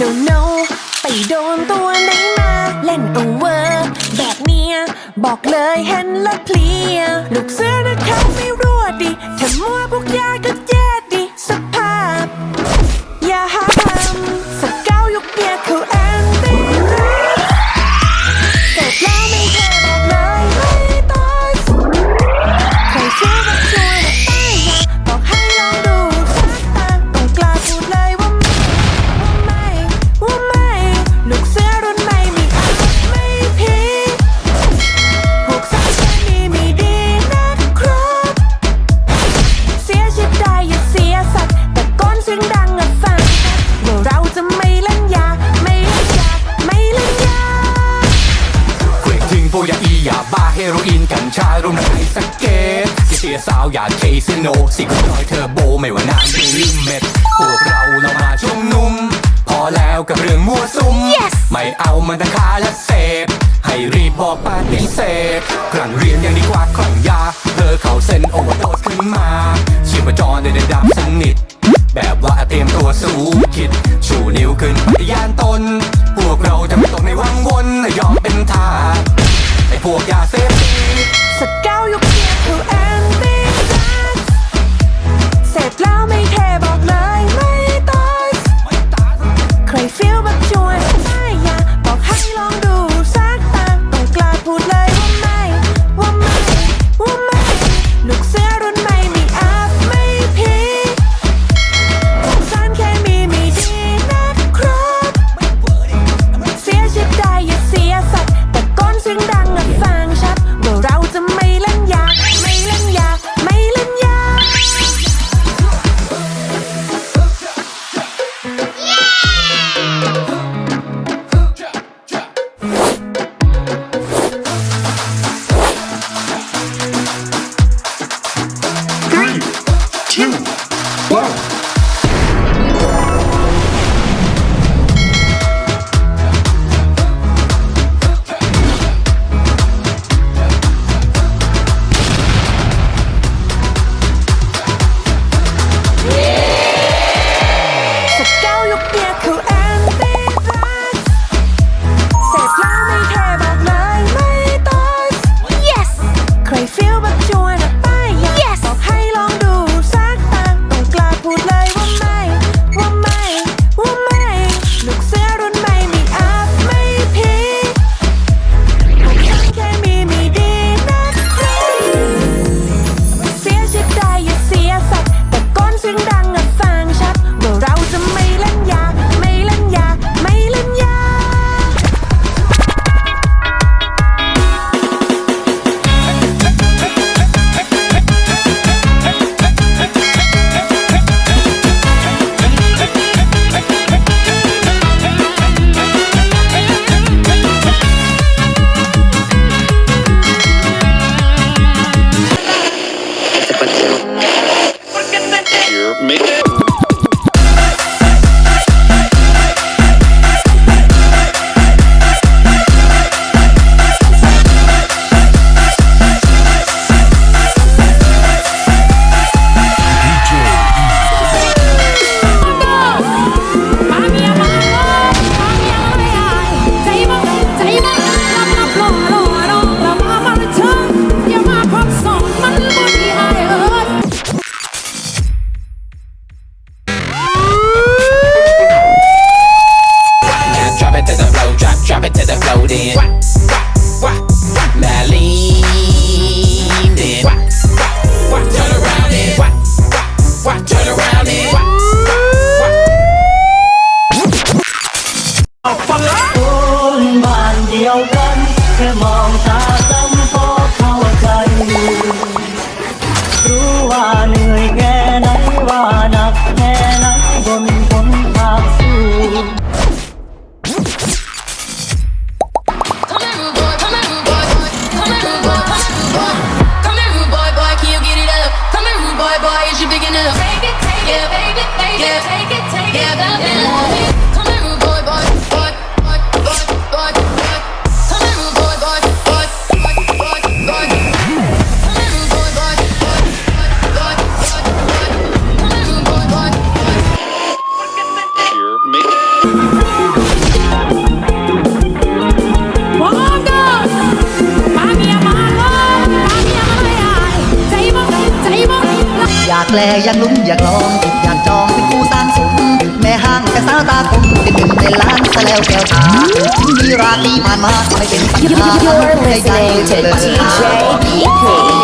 no no ไปโดนตัวไหนมา เล่นโอเวอร์ แบบเนี้ย บอกเลยเห็นแล้วเพลียลูกเสื ตที่เสียสาวอยากเคซิโนสิกจอยเทอร์โบไม่ว่าน้ำหรือเม็ดพวกเราเรามาชุมนุม พอแล้วกับเรื่องมั่วซุม Yes ไม่เอามันทั้งค้าและเสพ ให้รีบบอกปฏิเสธครั้งเรียนยังดีกว่าครั้งยา เธอเข้าเส้นโอเวอร์โดสขึ้นมาชีพจรได้ได้ดับสนิท แบบว่าเตรียมตัวสู้คิด ชูนิ้วขึ้นปฏิญาณตน พวกเราจะไม่ตกในวังวนและยอมเป็นทาสไอ้พวกยาเสพ Clark. Yeah. กแลอยากลุ้มอยากลองอยากจองเป็นคู่สร้างสมแม่ห้างแต่สาวตาคมเป็นหนึ่งในล้านซะแล้วแก้วตามีราตรีผ่านมาไม่เป็นปัญหา You're ให้ใจ listening เจ to DJ BP.